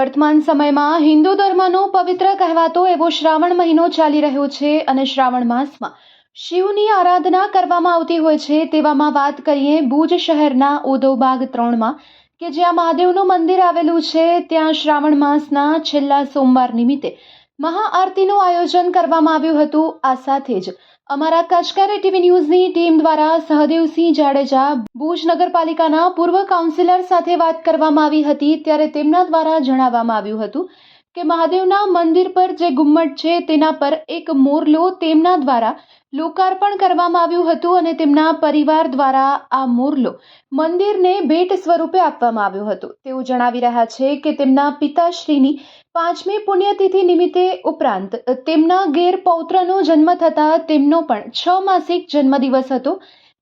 વર્તમાન સમયમાં હિન્દુ ધર્મનો પવિત્ર કહેવાતો એવો શ્રાવણ મહિનો ચાલી રહ્યો છે અને શ્રાવણ માસમાં શિવની આરાધના કરવામાં આવતી હોય છે તેવામાં વાત કરીએ ભુજ શહેરના ઉધોબાગ ત્રણમાં કે જ્યાં મહાદેવનું મંદિર આવેલું છે ત્યાં શ્રાવણ માસના છેલ્લા સોમવાર નિમિત્તે મહાઆરતીનું આયોજન કરવામાં આવ્યું હતું. આ સાથે જ અમારા કચકારે ટીવી ન્યૂઝની ટીમ દ્વારા સહદેવસિંહ જાડેજા ભુજ નગરપાલિકાના પૂર્વ કાઉન્સિલર સાથે વાત કરવામાં આવી હતી ત્યારે તેમના દ્વારા જણાવવામાં આવ્યું હતું કે મહાદેવના મંદિર પર જે ગુમ્મટ છે તેના પર એક મોરલો તેમના દ્વારા લોકાર્પણ કરવામાં આવ્યું હતું અને તેમના પરિવાર દ્વારા આ મોરલો મંદિરને ભેટ સ્વરૂપે આપવામાં આવ્યો હતો. તેઓ જણાવી રહ્યા છે કે તેમના પિતાશ્રીની પાંચમી પુણ્યતિથિ નિમિત્તે ઉપરાંત તેમના ગેર પૌત્રનો જન્મ થતાં તેમનો પણ છ માસિક જન્મદિવસ હતો.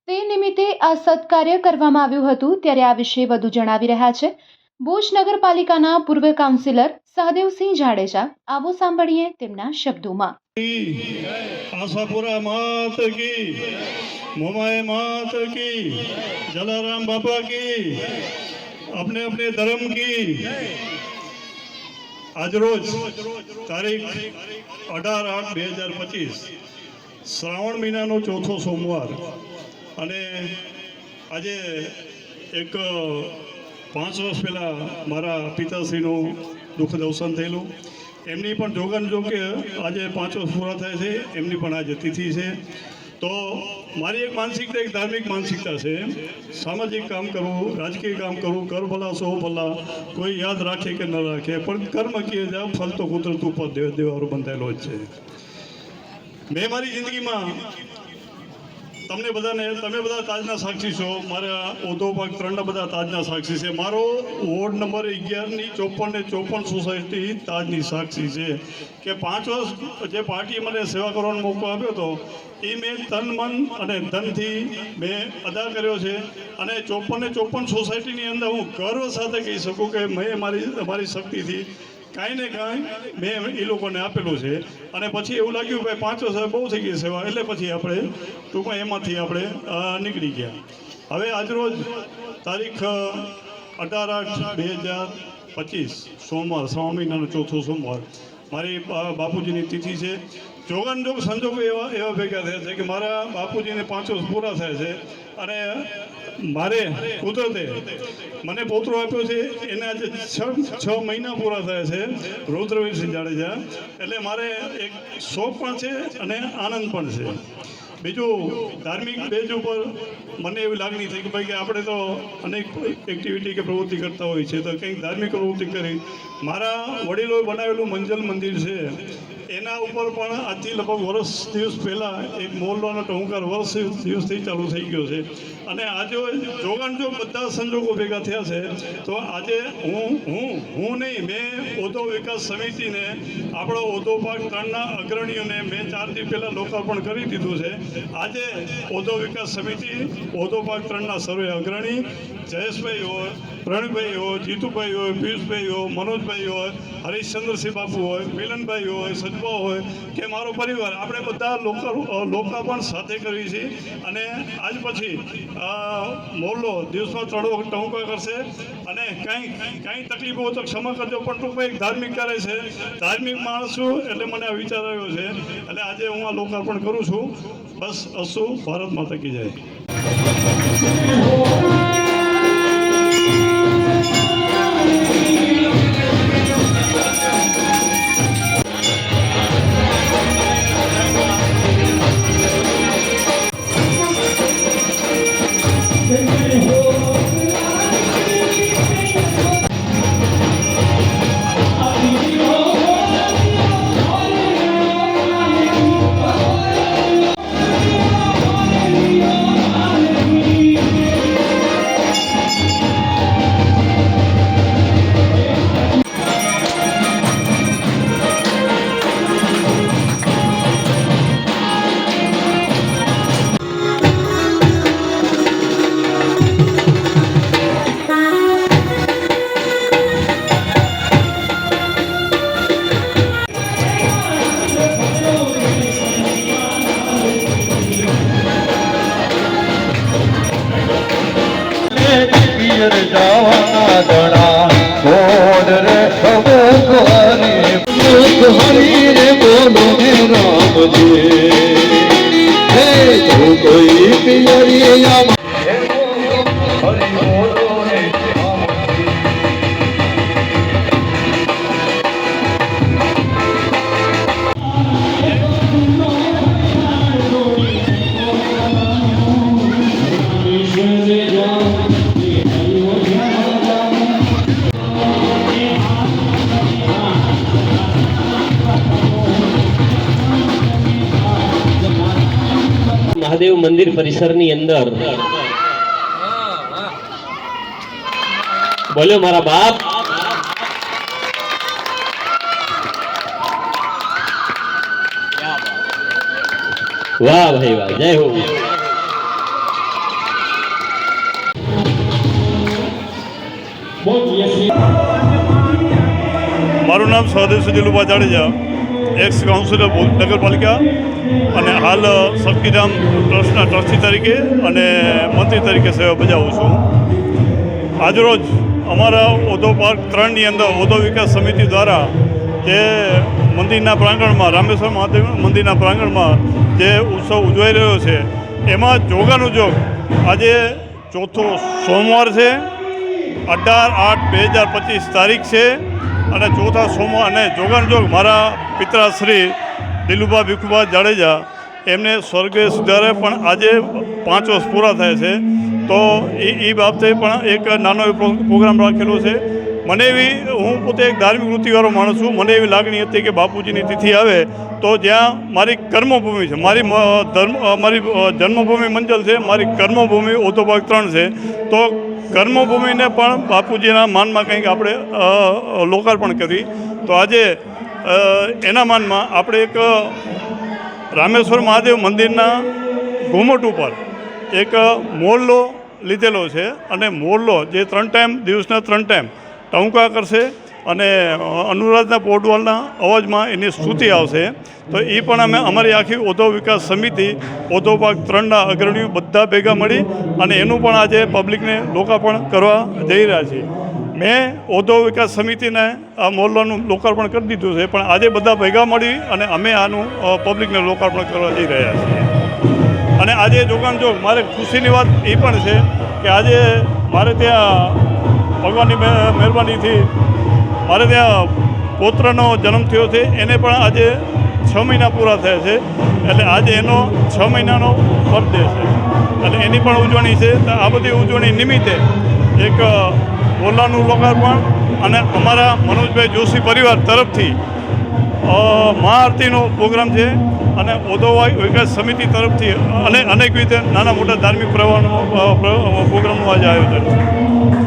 તે નિમિત્તે આ સત્કાર્ય કરવામાં આવ્યું હતું. ત્યારે આ વિશે વધુ જણાવી રહ્યા છે. ભુજ નગરપાલિકાના પૂર્વ કાઉન્સિલર સહદેવસિંહ જાડેજા. આવો સાંભળીએ તેમના શબ્દોમાં. આશાપુરા માત કી મોમાએ માત કી, જલારામ બાપા કી, અપને અપને ધર્મ કી આજરોજ તારીખ અઢાર આઠ બે હજાર પચીસ, શ્રાવણ મહિનાનો ચોથો સોમવાર અને આજે એક પાંચ વર્ષ પહેલાં મારા પિતાશ્રીનું દુઃખદ અવસાન થયેલું. એમની પણ જોગન જો કે આજે પાંચ વર્ષ પૂરા થાય છે. એમની પણ આજે તિથિ છે. તો મારી એક માનસિકતા, એક ધાર્મિક માનસિકતા છે. સામાજિક કામ કરવું, રાજકીય કામ કરવું, કર ભલા, સો ભલા, કોઈ યાદ રાખે કે ન રાખે, પણ કર્મ કીએ જા ફલ તો કુદરત ઉપર દેવ દેવારો બંધાયેલો જ છે. મેં મારી જિંદગીમાં તમને બધાને, તમે બધા તાજના સાક્ષી છો. મારા ઓધો ભાગ, ત્રણના બધા તાજના સાક્ષી છે. મારો વોર્ડ નંબર અગિયારની ચોપન ને ચોપન સોસાયટી તાજની સાક્ષી છે. કે પાંચ વર્ષ જે પાર્ટીએ મને સેવા કરવાનો મોકો આપ્યો હતો, એ મેં તન, મન અને ધનથી મેં અદા કર્યો છે. અને ચોપન ને ચોપન સોસાયટીની અંદર હું ગર્વ સાથે કહી શકું કે મેં મારી મારી શક્તિથી કાંઈ ને કાંઈ મેં એ લોકોને આપેલું છે. અને પછી એવું લાગ્યું કે પાંચ વર્ષ બહુ થઈ ગઈ સેવા, એટલે પછી આપણે ટૂંકમાં એમાંથી આપણે નીકળી ગયા. હવે આજરોજ તારીખ અઢાર આઠ બે હજાર પચીસ, સોમવાર, શ્રાવણ મહિનાનો ચોથો સોમવાર, મારી બાપુજીની તિથિ છે. જોગાનજોગ સંજોગો એવા એવા ભેગા થયા છે કે મારા બાપુજીને પાંચ પૂરા થયા છે. અને મારે કુદરતે મને પોતરો આપ્યો છે. એને આજે છ છ મહિના પૂરા થયા છે રુદ્રવીરસિંહ જાડેજા. એટલે મારે એક શોખ પણ છે અને આનંદ પણ છે. બીજું ધાર્મિક પેજ ઉપર મને એવી લાગણી થઈ કે ભાઈ કે આપણે તો અનેક એક્ટિવિટી કે પ્રવૃત્તિ કરતા હોય છે. તો કંઈક ધાર્મિક પ્રવૃત્તિ કરી. મારા વડીલોએ બનાવેલું મંજલ મંદિર છે. એના ઉપર પણ આજથી લગભગ વર્ષ દિવસ પહેલાં એક મોરલાનો ટહુકાર વર્ષ દિવસથી ચાલુ થઈ ગયો છે. અને આજે જોગાણ જો બધા સંજોગો ભેગા થયા છે, તો આજે હું હું હું નહીં, મેં ઓધો વિકાસ સમિતિને, આપણો ઓધો ભાગ ત્રણના અગ્રણીઓને મેં ચાર દિવસ પહેલાં લોકાર્પણ કરી દીધું છે. આજે ઓધો વિકાસ સમિતિ ઓધો ભાગ ત્રણના સર્વે અગ્રણી જયેશભાઈ હોય, પ્રવીણભાઈ હોય, જીતુભાઈ હોય, પિયુષભાઈ હોય, મનોજભાઈ હોય, હરીશચંદ્રસિંહ બાપુ હોય, મિલનભાઈ હોય સજબા હોય, કે મારો પરિવાર. આપણે બધા લોકા લોકાર્પણ સાથે કરીએ છીએ. અને આજ પછી મોરલો દિવસમાં ચડો ટહુકા કરશે? અને કંઈ કંઈ તકલીફો તો ક્ષમા કરજો, પણ ટૂંકમાં એક ધાર્મિક કાર્ય છે. ધાર્મિક માણસ છું એટલે મને આ વિચાર આવ્યો છે. એટલે આજે હું આ લોકાર્પણ કરું છું. બસ અસુ ભારત માતા કી જાય. મંદિર પરિસરની અંદર. બોલ્યો મારા બાપ. વાહ ભાઈ વાહ, જય હો. મારું નામ સ્વદેશ દિલુભા જાડેજા એક્સ કાઉન્સિલર નગરપાલિકા. અને હાલ શક્તિધામ ટ્રસ્ટના ટ્રસ્ટી તરીકે અને મંત્રી તરીકે સેવા બજાવું છું. આજરોજ અમારા ઓધો પાર્ક ત્રણની અંદર ઓધો વિકાસ સમિતિ દ્વારા જે મંદિરના પ્રાંગણમાં, રામેશ્વર મહાદેવ મંદિરના પ્રાંગણમાં જે ઉત્સવ ઉજવાઈ રહ્યો છે, એમાં જોગાનુજોગ આજે ચોથો સોમવાર છે, અઢાર આઠ બે હજાર પચીસ તારીખ છે અને ચોથા સોમવાર અને જોગાનુજોગ મારા પિતરાશ્રી દિલુભા ભીખુભા જાડેજા, એમને સ્વર્ગે સુધારે પણ આજે પાંચ વર્ષ પૂરા થાય છે. તો એ એ બાબતે પણ એક નાનો પ્રોગ્રામ રાખેલો છે. મને એવી, હું પોતે એક ધાર્મિક વૃત્તિવાળો માણસ છું. મને એવી લાગણી હતી કે બાપુજીની તિથિ આવે તો જ્યાં મારી કર્મભૂમિ છે, મારી ધર્મ, મારી જન્મભૂમિ મંજલ છે, મારી કર્મભૂમિ ઓતોભાગ ત્રણ છે. તો કર્મભૂમિને પણ બાપુજીના માનમાં કંઈક આપણે લોકાર્પણ કરી. તો આજે એના માનમાં આપણે એક રામેશ્વર મહાદેવ મંદિરના ઘુમટ ઉપર એક મોરલો લીધેલો છે અને મોરલો જે ત્રણ ટાઈમ, દિવસના ત્રણ ટાઈમ ટંકા કરશે અને અનુરાધના પોટવાલના અવાજમાં એની સ્તુતિ આવશે. તો એ પણ અમે અમારી આખી ઓધો વિકાસ સમિતિ, ઓધો ભાગ ત્રણના અગ્રણીઓ બધા ભેગા મળી અને એનું પણ આજે પબ્લિકને લોકાર્પણ કરવા જઈ રહ્યા છીએ. મેં ઔદ્યો વિકાસ સમિતિને આ મોરલાનું લોકાર્પણ કરી દીધું છે, પણ આજે બધા ભેગા મળી અને અમે આનું પબ્લિકને લોકાર્પણ કરવા જઈ રહ્યા છીએ. અને આજે જોગાન જોગ મારે ખુશીની વાત એ પણ છે કે આજે મારે ત્યાં ભગવાનની મહેરબાનીથી મારે ત્યાં પૌત્રનો જન્મ થયો છે, એને પણ આજે છ મહિના પૂરા થયા છે, એટલે આજે એનો છ મહિનાનો બર્થડે છે. અને એની પણ ઉજવણી છે, તો આ બધી ઉજવણી નિમિત્તે એક ઓલાનું લોકાર્પણ અને અમારા મનોજભાઈ જોશી પરિવાર તરફથી મહાઆરતીનો પ્રોગ્રામ છે અને ઓદોવાઈ વિકાસ સમિતિ તરફથી અને અનેક રીતે નાના મોટા ધાર્મિક પ્રવાહનો પ્રોગ્રામનું આજે આયોજન છે.